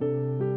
you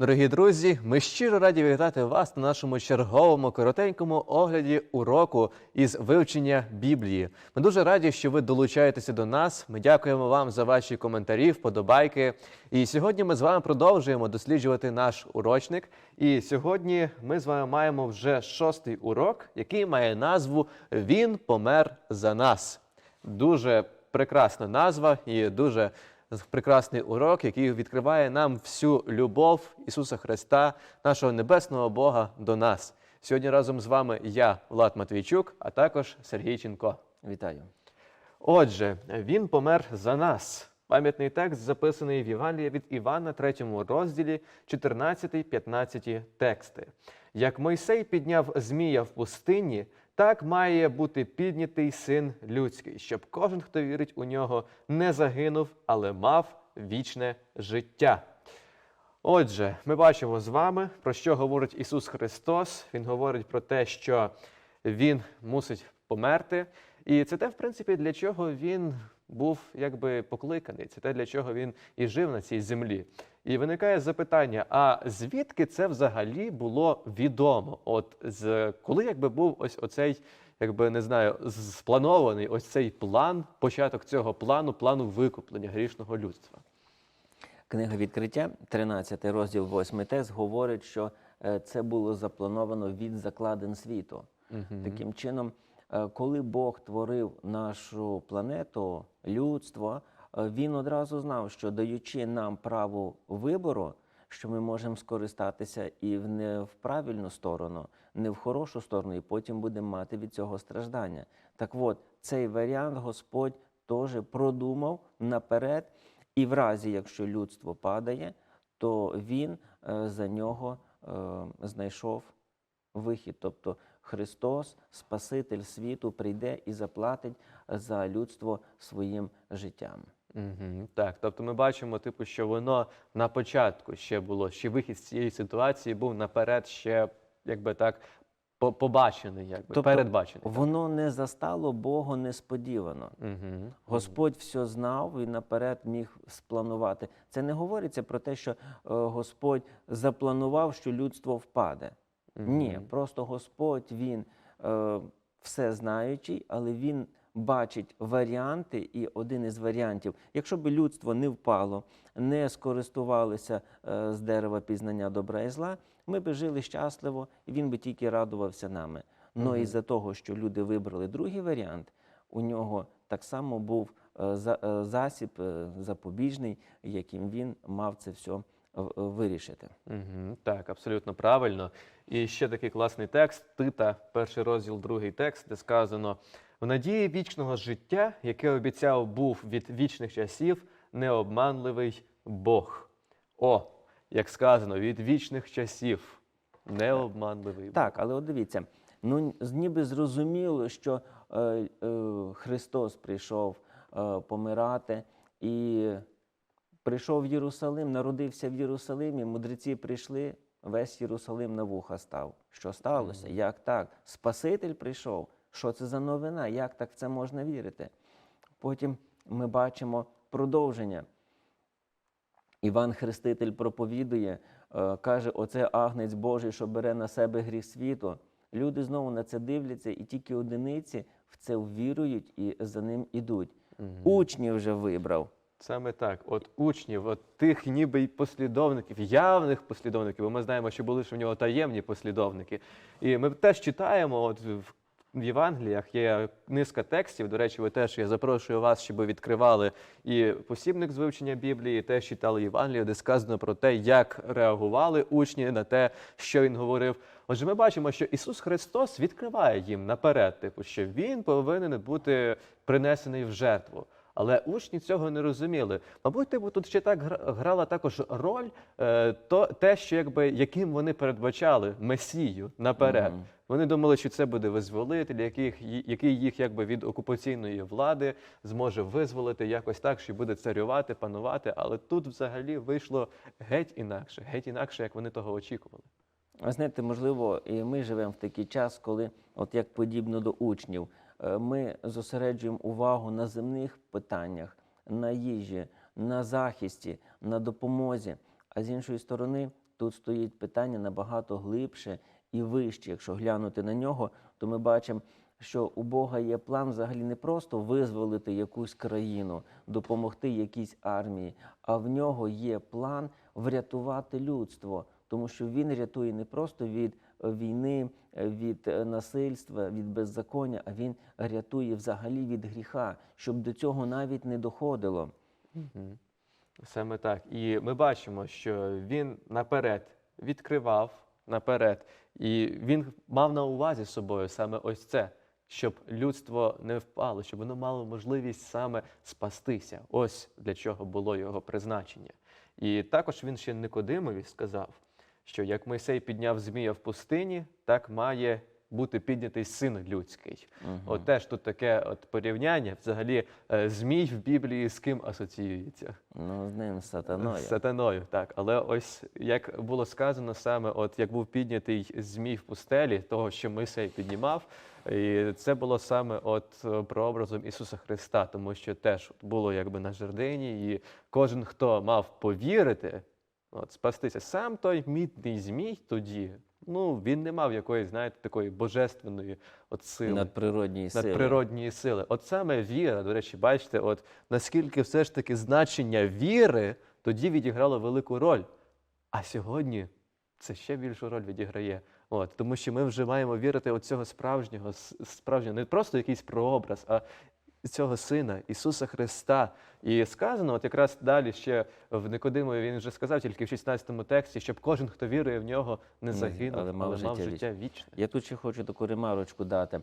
Дорогі друзі, ми щиро раді вітати вас на нашому черговому коротенькому огляді уроку із вивчення Біблії. Ми дуже раді, що ви долучаєтеся до нас. Ми дякуємо вам за ваші коментарі, вподобайки. І сьогодні ми з вами продовжуємо досліджувати наш урочник. І сьогодні ми з вами маємо вже шостий урок, який має назву Він помер за нас. Дуже прекрасна назва і дуже прекрасний урок, який відкриває нам всю любов Ісуса Христа, нашого небесного Бога, до нас. Сьогодні разом з вами я, Влад Матвійчук, а також Сергій Ченко. Вітаю. Отже, Він помер за нас. Пам'ятний текст записаний в Євангелії від Івана, 3 розділі, 14-15 тексти. Як Мойсей підняв Змія в пустині, так має бути піднятий син людський, щоб кожен, хто вірить у нього, не загинув, але мав вічне життя. Отже, ми бачимо з вами, про що говорить Ісус Христос. Він говорить про те, що Він мусить померти. І це те, в принципі, для чого він був якби покликаний. Це те, для чого він і жив на цій землі. І виникає запитання: а звідки це взагалі було відомо? От з коли якби був ось оцей, якби не знаю, спланований ось цей план, початок цього плану, плану викуплення грішного людства. Книга відкриття, 13 розділ, 8 текст, говорить, що е, це було заплановано від закладин світу. Таким чином, коли Бог творив нашу планету, людство, е, він одразу знав, що даючи нам право вибору, що ми можемо скористатися і в не в правильну сторону, не в хорошу сторону, і потім будемо мати від цього страждання. Так от, цей варіант Господь теж продумав наперед, і в разі, якщо людство падає, то він е, за нього е, знайшов вихід. Тобто Христос, Спаситель світу, прийде і заплатить за людство своїм життям. Угу, так, тобто ми бачимо, типу, що воно на початку ще було, ще вихід з цієї ситуації був наперед ще, якби так, побачений, якби Тобто передбачений. Воно не застало Бога несподівано. Угу. Господь все знав і наперед міг спланувати. Це не говориться про те, що е, Господь запланував, що людство впаде. Ні, просто Господь він е, все знаючий, але він бачить варіанти, і один із варіантів, якщо б людство не впало, не скористувалося е, з дерева пізнання добра і зла, ми би жили щасливо, і він би тільки радувався нами. Ну із-за того, що люди вибрали другий варіант, у нього так само був е, за- е, засіб е, запобіжний, яким він мав це все вирішити. Угу, так, абсолютно правильно. І ще такий класний текст Тита, перший розділ, другий текст, де сказано: в надії вічного життя, яке обіцяв був від вічних часів, необманливий Бог. О, як сказано, від вічних часів. Необманливий Так, але от дивіться, ну ніби зрозуміло, що е, е, Христос прийшов е, помирати і прийшов в Єрусалим, народився в Єрусалимі, мудреці прийшли, весь Єрусалим на вуха став. Що сталося? Як так? Спаситель прийшов. Що це за новина? Як так в це можна вірити? Потім ми бачимо продовження. Іван Хреститель проповідує, е, каже: оце агнець Божий, що бере на себе гріх світу. Люди знову на це дивляться, і тільки одиниці в це ввірують і за ним ідуть. Учні вже вибрав. Саме так, от учнів, от тих ніби й послідовників, явних послідовників, бо ми знаємо, що були ж у нього таємні послідовники. І ми теж читаємо, от в в Євангеліях є низка текстів. До речі, ви теж я запрошую вас, щоб відкривали і посібник з вивчення Біблії, і теж читали Євангелію, де сказано про те, як реагували учні на те, що він говорив. Отже, ми бачимо, що Ісус Христос відкриває їм наперед, типу, що Він повинен бути принесений в жертву. Але учні цього не розуміли. Мабуть, типу, тут ще так гра- грала також роль е, то, те, що якби яким вони передбачали Месію наперед. Вони думали, що це буде визволитель, яких, який їх якби від окупаційної влади зможе визволити якось так, що буде царювати, панувати. Але тут взагалі вийшло геть інакше, геть інакше, як вони того очікували. А Знаєте, можливо, і ми живемо в такий час, коли, от як подібно до учнів, ми зосереджуємо увагу на земних питаннях, на їжі, на захисті, на допомозі. А з іншої сторони, тут стоїть питання набагато глибше і вище. Якщо глянути на нього, то ми бачимо, що у Бога є план взагалі не просто визволити якусь країну, допомогти якійсь армії, а в нього є план врятувати людство, тому що він рятує не просто від е, війни, е, від е, насильства, від беззаконня, а він рятує взагалі від гріха, щоб до цього навіть не доходило. Саме так. І ми бачимо, що він наперед відкривав наперед, і він мав на увазі з собою саме ось це, щоб людство не впало, щоб воно мало можливість саме спастися. Ось для чого було його призначення. І також він ще Никодимові сказав, що як Мойсей підняв змія в пустині, так має бути піднятий син людський. От теж тут таке от порівняння. Взагалі, е, змій в Біблії з ким асоціюється? Ну, з ним з сатаною. З сатаною, так. Але ось як було сказано саме, от як був піднятий змій в пустелі, того, що Мойсей піднімав, і це було саме от е, прообразом Ісуса Христа, тому що теж було якби на жердині, і кожен, хто мав повірити, от спастися, сам той мідний змій тоді. Ну, він не мав якоїсь, знаєте, такої божественної от сили Надприродній сили. надприродньої сили. От саме віра, до речі, бачите, от наскільки все ж таки значення віри тоді відіграло велику роль. А сьогодні це ще більшу роль відіграє. От, тому що ми вже маємо вірити у цього справжнього, справжнього, не просто якийсь прообраз, а цього Сина, Ісуса Христа. І сказано, от якраз далі ще в Никодимові він вже сказав, тільки в 16 тексті, щоб кожен, хто вірує в нього, не загинув, але мав життя життя вічне. Я тут ще хочу таку ремарочку дати.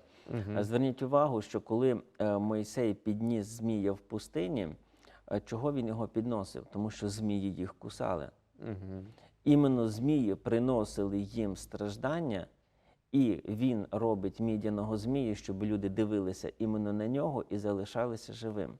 Е, Зверніть увагу, що коли е, Мойсей підніс змія в пустині, е, чого він його підносив? Тому що змії їх кусали. Мгм. Іменно змії приносили їм страждання, і він робить мідяного змія, щоб люди дивилися іменно на нього і залишалися живим.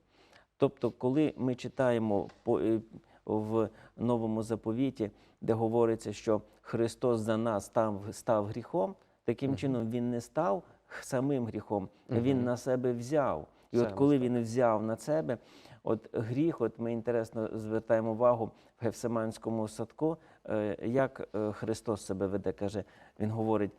Тобто, коли ми читаємо е, в новому заповіті, де говориться, що Христос за нас став, став гріхом, таким чином він не став самим гріхом, він на себе взяв. І от коли він взяв на себе, от гріх, от ми інтересно звертаємо увагу в Гефсиманському садку, е, як е, Христос себе веде, каже, він говорить, «С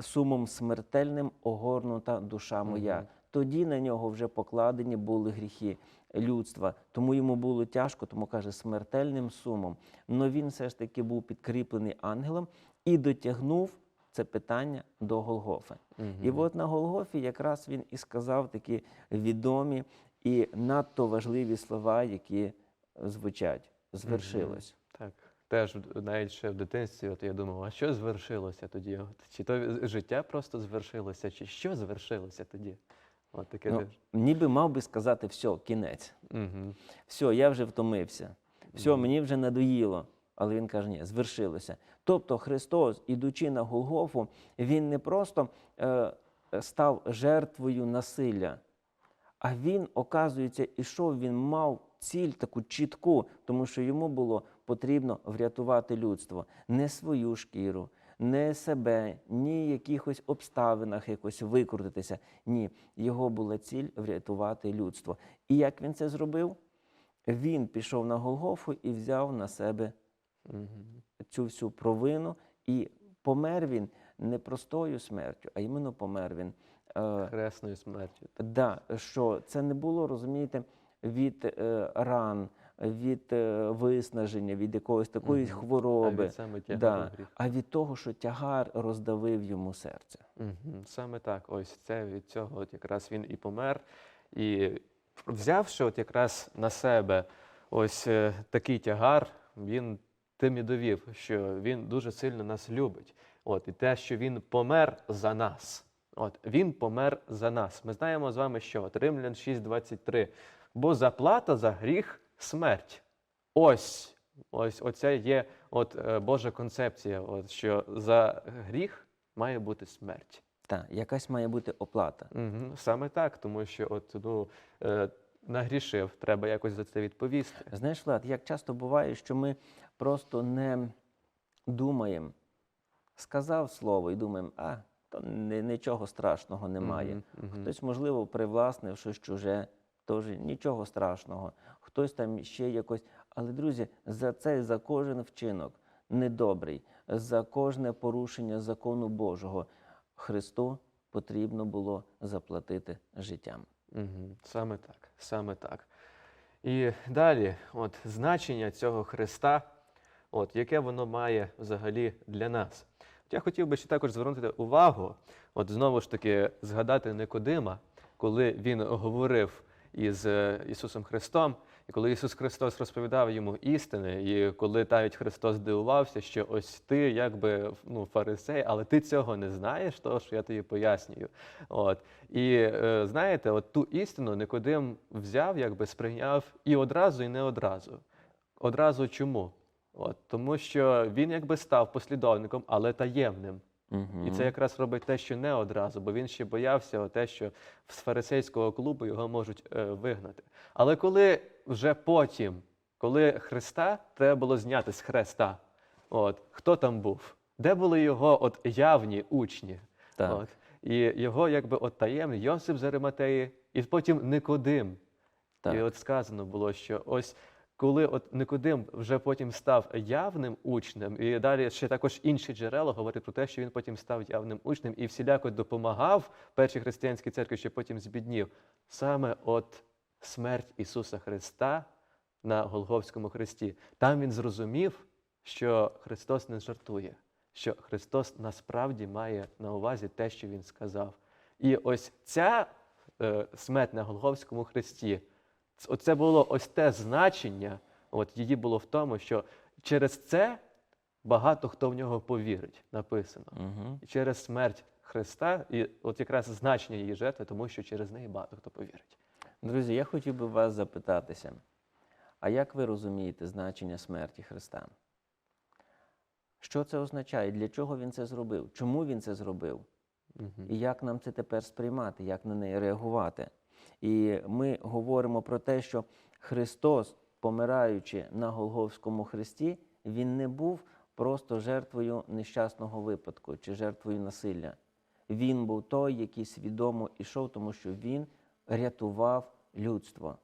сумом смертельним огорнута душа моя. Тоді на нього вже покладені були гріхи людства. Тому йому було тяжко, тому каже, смертельним сумом. Но він все ж таки був підкріплений ангелом і дотягнув це питання до Голгофи. І от на Голгофі якраз він і сказав такі відомі і надто важливі слова, які звучать. Звершилось. Теж навіть ще в дитинстві, от я думав, а що звершилося тоді? От, чи то життя просто звершилося, чи що звершилося тоді? От таке Ну, ніби мав би сказати, все, кінець. Угу. Все, я вже втомився. Все, мені вже надоїло. Але він каже, ні, звершилося. Тобто Христос, ідучи на Голгофу, він не просто е, став жертвою насилля, а він, оказується, ішов, він мав ціль таку чітку, тому що йому було потрібно врятувати людство, не свою шкіру, не себе, ні в якихось обставинах якось викрутитися. Ні, його була ціль врятувати людство. І як він це зробив? Він пішов на Голгофу і взяв на себе Угу. цю всю провину, і помер він не простою смертю, а іменно помер він. Е, Хресною смертю. Да, що це не було, розумієте, від е, ран, від е, виснаження, від якоїсь такої. А хвороби, від саме да, а від того, що тягар роздавив йому серце. Угу. Саме так. Ось це від цього от якраз він і помер. І взявши от якраз на себе ось е, такий тягар, він тим і довів, що він дуже сильно нас любить. От, і те, що він помер за нас. От, він помер за нас. Ми знаємо з вами, що от Римлян 6,23. Бо заплата за гріх смерть. Ось, ось оця є от, е, Божа концепція, от, що за гріх має бути смерть. Так, якась має бути оплата. Угу, саме так, тому що от, ну, е, нагрішив, треба якось за це відповісти. Знаєш, Влад, як часто буває, що ми просто не думаємо сказав слово і думаємо, а то нічого страшного немає. Мгм, мгм. Хтось, можливо, привласнив щось чуже, теж нічого страшного. Хтось там ще якось. Але, друзі, за це, за кожен вчинок недобрий, за кожне порушення закону Божого Христу потрібно було заплатити життям. Саме так, саме так. І далі, от значення цього Христа, от яке воно має взагалі для нас. Я хотів би ще також звернути увагу, от знову ж таки згадати Никодима, коли він говорив із е, Ісусом Христом, і коли Ісус Христос розповідав йому істини, і коли навіть Христос дивувався, що ось ти якби ну, фарисей, але ти цього не знаєш, того що я тобі пояснюю. От. І е, знаєте, от ту істину Никодим взяв, якби сприйняв і одразу, і не одразу. Одразу чому? От, тому що він якби став послідовником, але таємним. Угу. І це якраз робить те, що не одразу, бо він ще боявся те, що з фарисейського клубу його можуть е, вигнати. Але коли вже потім, коли Христа треба було зняти з хреста, от, хто там був? Де були його от явні учні? Так. От, і його якби от таємний Йосип з Ариматеї, і потім Никодим. Так. І от сказано було, що ось коли от Никодим вже потім став явним учнем, і далі ще також інші джерела говорять про те, що він потім став явним учнем і всіляко допомагав першій християнській церкві, що потім збіднів. Саме от смерть Ісуса Христа на Голговському хресті. Там він зрозумів, що Христос не жартує, що Христос насправді має на увазі те, що Він сказав. І ось ця е, смерть на Голговському хресті, оце було ось те значення, от її було в тому, що через це багато хто в нього повірить, написано. Угу. І через смерть Христа, і от якраз значення її жертви, тому що через неї багато хто повірить. Друзі, я хотів би вас запитатися, а як ви розумієте значення смерті Христа? Що це означає? Для чого Він це зробив? Чому Він це зробив? Мгм. І як нам це тепер сприймати, як на неї реагувати? І ми говоримо про те, що Христос, помираючи на Голговському хресті, Він не був просто жертвою нещасного випадку чи жертвою насилля. Він був той, який свідомо ішов, тому що Він рятував людство.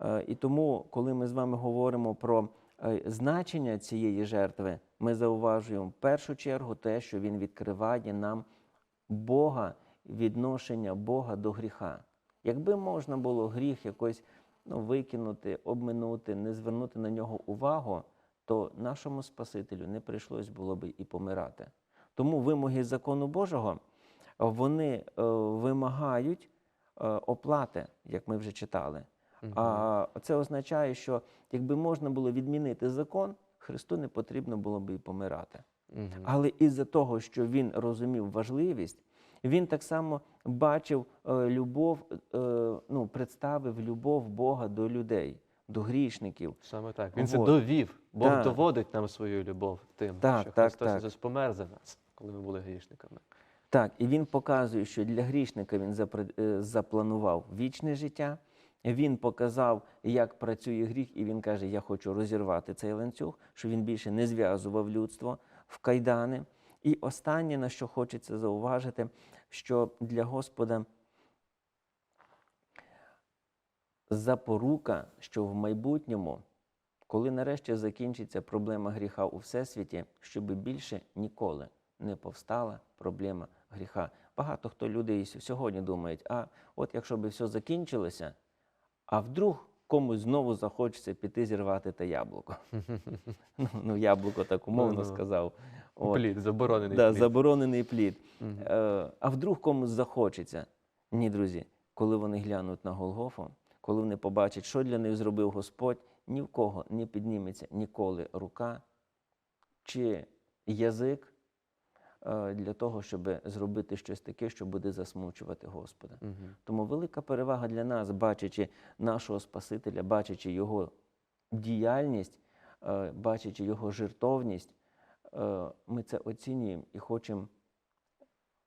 Е, І тому, коли ми з вами говоримо про е, значення цієї жертви, ми зауважуємо в першу чергу те, що він відкриває нам Бога, відношення Бога до гріха. Якби можна було гріх якось ну, викинути, обминути, не звернути на нього увагу, то нашому Спасителю не прийшлось було би і помирати. Тому вимоги закону Божого вони е, вимагають е, оплати, як ми вже читали. А це означає, що якби можна було відмінити закон, Христу не потрібно було би і помирати. Але із-за того, що він розумів важливість, він так само бачив е, любов, е, ну, представив любов Бога до людей, до грішників. Саме так. Він це Вот. довів. Бог Так. доводить нам свою любов тим, Так, що так, Христос так. Ісус помер за нас, коли ми були грішниками. Так, і він показує, що для грішника він е, запланував вічне життя. Він показав, як працює гріх, і він каже: Я хочу розірвати цей ланцюг, що він більше не зв'язував людство в кайдани. І останнє, на що хочеться зауважити, що для Господа запорука, що в майбутньому, коли нарешті закінчиться проблема гріха у всесвіті, щоб більше ніколи не повстала проблема гріха. Багато хто людей сьогодні думають, а от якщо би все закінчилося, а вдруг комусь знову захочеться піти зірвати те яблуко. Ну, ну яблуко так умовно сказав. От. Плід, заборонений Да, плід. заборонений плід. Мгм. Е, а вдруг комусь захочеться? Ні, друзі, коли вони глянуть на Голгофу, коли вони побачать, що для них зробив Господь, ні в кого не підніметься ніколи рука чи язик е, для того, щоб зробити щось таке, що буде засмучувати Господа. Мгм. Тому велика перевага для нас, бачачи нашого Спасителя, бачачи Його діяльність, е, бачачи Його жертовність, ми це оцінюємо і хочемо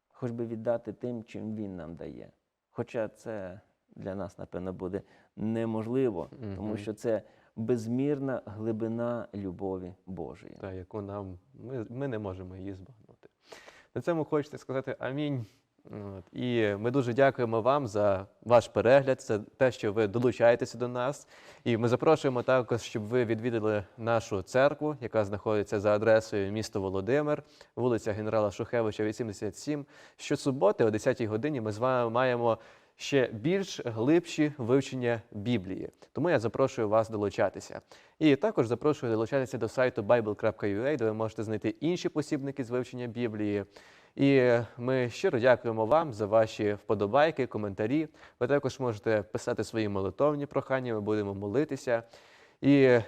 хоч би віддати тим, чим Він нам дає. Хоча це для нас, напевно, буде неможливо, тому що це безмірна глибина любові Божої. та яку нам ми, ми не можемо її збагнути. На цьому хочеться сказати амінь. От. І ми дуже дякуємо вам за ваш перегляд, за те, що ви долучаєтеся до нас. І ми запрошуємо також, щоб ви відвідали нашу церкву, яка знаходиться за адресою місто Володимир, вулиця генерала Шухевича, 87. Щосуботи о 10-й годині ми з вами маємо ще більш глибші вивчення Біблії. Тому я запрошую вас долучатися. І також запрошую долучатися до сайту bible.ua, де ви можете знайти інші посібники з вивчення Біблії. І ми щиро дякуємо вам за ваші вподобайки, коментарі. Ви також можете писати свої молитовні прохання, ми будемо молитися. І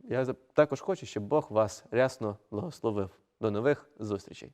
я також хочу, щоб Бог вас рясно благословив. До нових зустрічей!